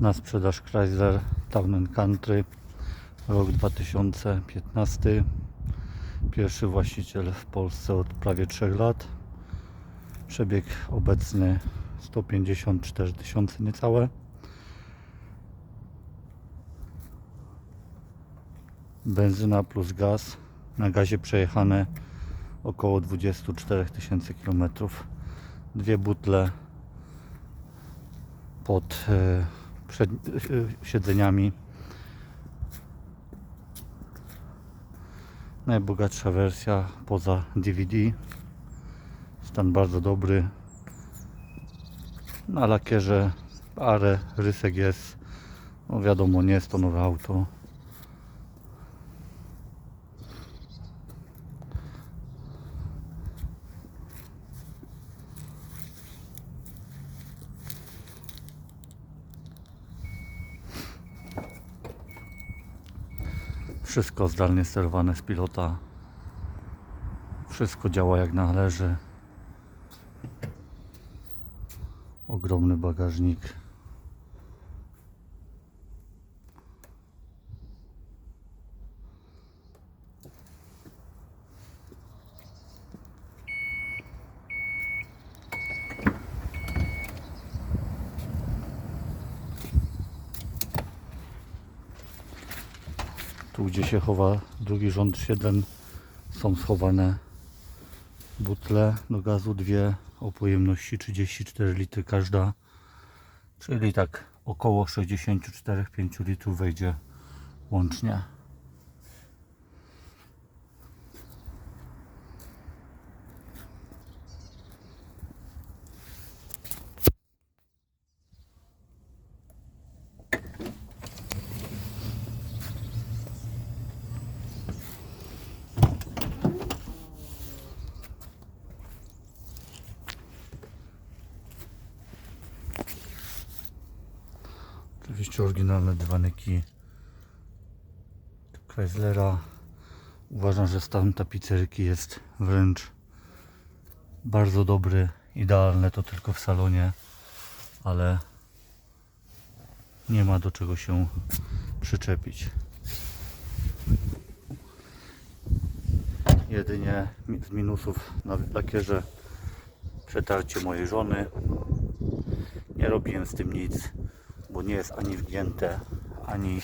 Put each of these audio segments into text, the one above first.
na sprzedaż Chrysler Town Country rok 2015 pierwszy właściciel w Polsce od prawie 3 lat. Przebieg obecny 154 tysiące niecałe. Benzyna plus gaz. Na gazie przejechane około 24 tysięcy kilometrów. Dwie butle pod e, przed, e, siedzeniami. Najbogatsza wersja poza DVD. Stan bardzo dobry. Na lakierze parę rysek jest. No wiadomo, nie jest to nowe auto. Wszystko zdalnie sterowane z pilota. Wszystko działa jak należy. Ogromny bagażnik. Tu gdzie się chowa drugi rząd siedem są schowane butle do gazu, dwie o pojemności 34 litry każda, czyli tak około 64-5 litrów wejdzie łącznie. Oczywiście oryginalne dywaniki Chryslera. Uważam, że stan tapicerki jest wręcz bardzo dobry. Idealne to tylko w salonie, ale nie ma do czego się przyczepić. Jedynie z minusów na lakierze przetarcie mojej żony. Nie robiłem z tym nic, bo nie jest ani wgięte, ani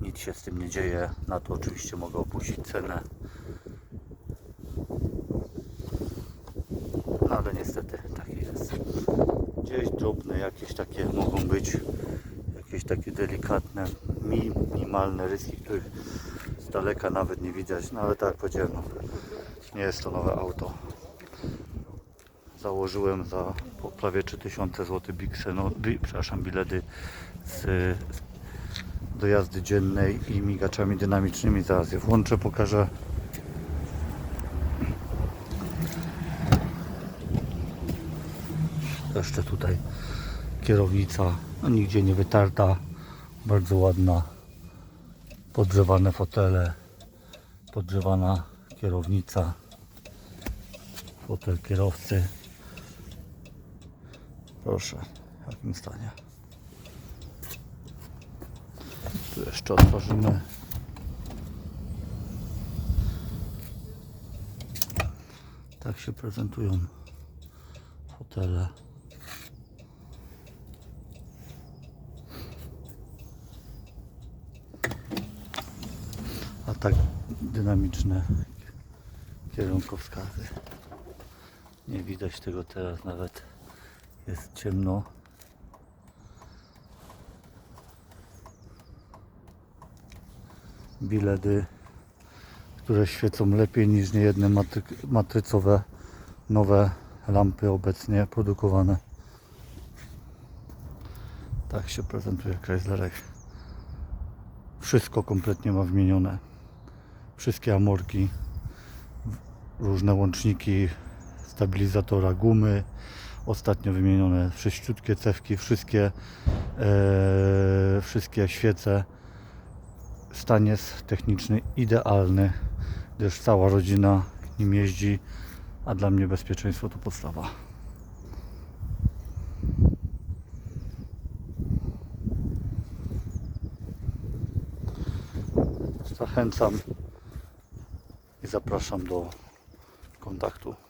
nic się z tym nie dzieje. Na to oczywiście mogę opuścić cenę. Ale niestety taki jest. Gdzieś drobne jakieś takie mogą być, jakieś takie delikatne, minimalne ryski, których z daleka nawet nie widać. No ale tak jak powiedziałem, no, nie jest to nowe auto założyłem za prawie 3000 zł biksy, no, bi, przepraszam, bilety z, z do jazdy dziennej i migaczami dynamicznymi. Zaraz je włączę, pokażę. Jeszcze tutaj kierownica, no nigdzie nie wytarta, bardzo ładna. Podgrzewane fotele, podgrzewana kierownica, fotel kierowcy. Proszę, w jakim stanie. Tu jeszcze otworzymy. Tak się prezentują fotele. A tak dynamiczne kierunkowskazy. Nie widać tego teraz nawet. Jest ciemno. Biledy, które świecą lepiej niż niejedne matry matrycowe nowe lampy obecnie produkowane. Tak się prezentuje Chryslerek. Wszystko kompletnie ma wymienione. Wszystkie amorki, różne łączniki, stabilizatora gumy, ostatnio wymienione sześciutkie cewki, wszystkie, e, wszystkie świece. Stan jest techniczny idealny, gdyż cała rodzina nim jeździ, a dla mnie bezpieczeństwo to podstawa. Zachęcam i zapraszam do kontaktu.